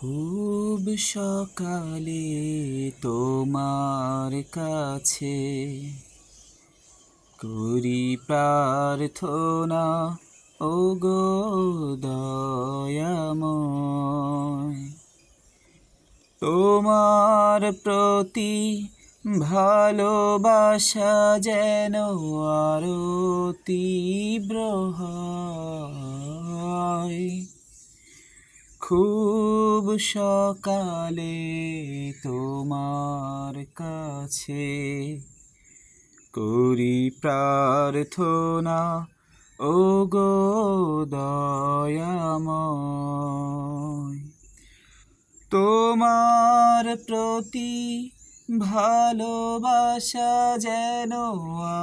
খুব সকালে তোমার কাছে করি প্রার্থনা ও গো তোমার প্রতি ভালোবাসা যেন আরও তীব্র হয়। খুব সকালে তোমার কাছে করি প্রার্থনা। ও গো তোমার প্রতি ভালোবাসা যেন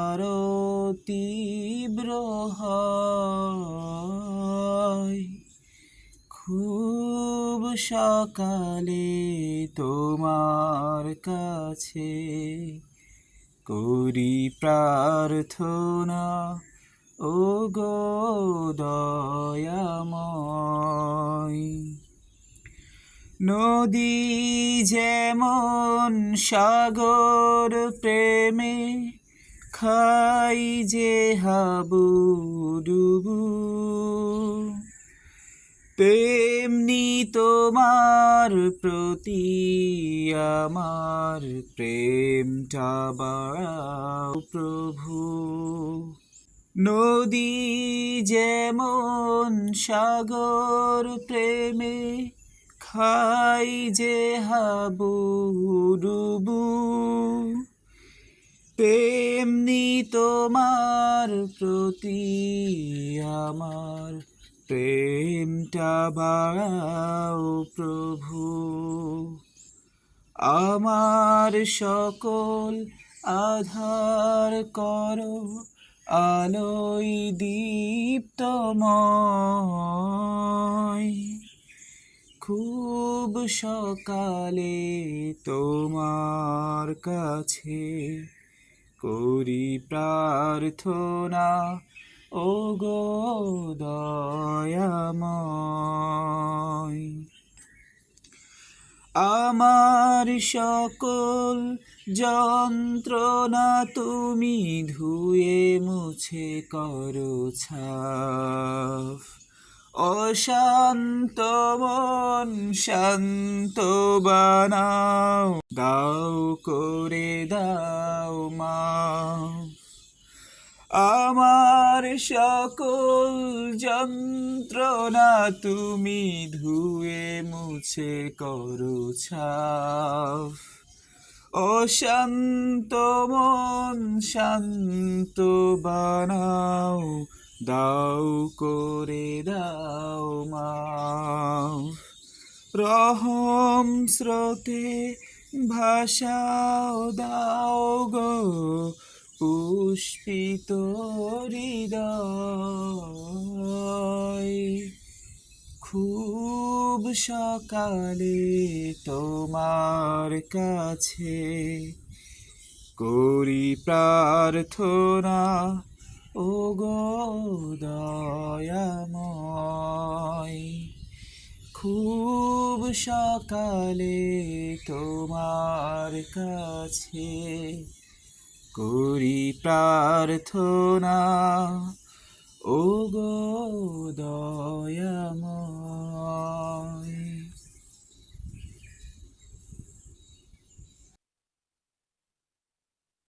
আরও তীব্র হয় খুব সকালে তোমার কাছে করি প্রার্থনা। ও গো দয়াময়, নদী যেমন সাগর প্রেমে খাই যে হাবুডুবু তেমনি তোমার প্রতি আমার প্রেমটা বাড়াও প্রভু। নদী যেমন সাগর প্রেমে খাই যে হাবুডুবু তেমনি তোমার প্রতি আমার প্রেমটা বাড়াও প্রভু। আমার সকল আধার করো, আলোয় দীপ্তময়। খুব সকালে তোমার কাছে করি প্রার্থনা ও গো আমার সকল যন্ত্রণা তুমি ধুয়ে মুছে করো অশান্ত মন শান্ত বানাও, দাও করে দাও মা। আমার সকল যন্ত্রণা তুমি ধুয়ে মুছে করো অশান্ত মন শান্ত বানাও, দাও করে দাও মা রহম স্রোতে ভাষাও দাও। পুষ্পিত হৃদয় খুব সকালে তোমার কাছে করি প্রার্থনা ও গো দয়াময়। খুব সকালে তোমার কাছে করি প্রার্থনা ও গো দয়াময়।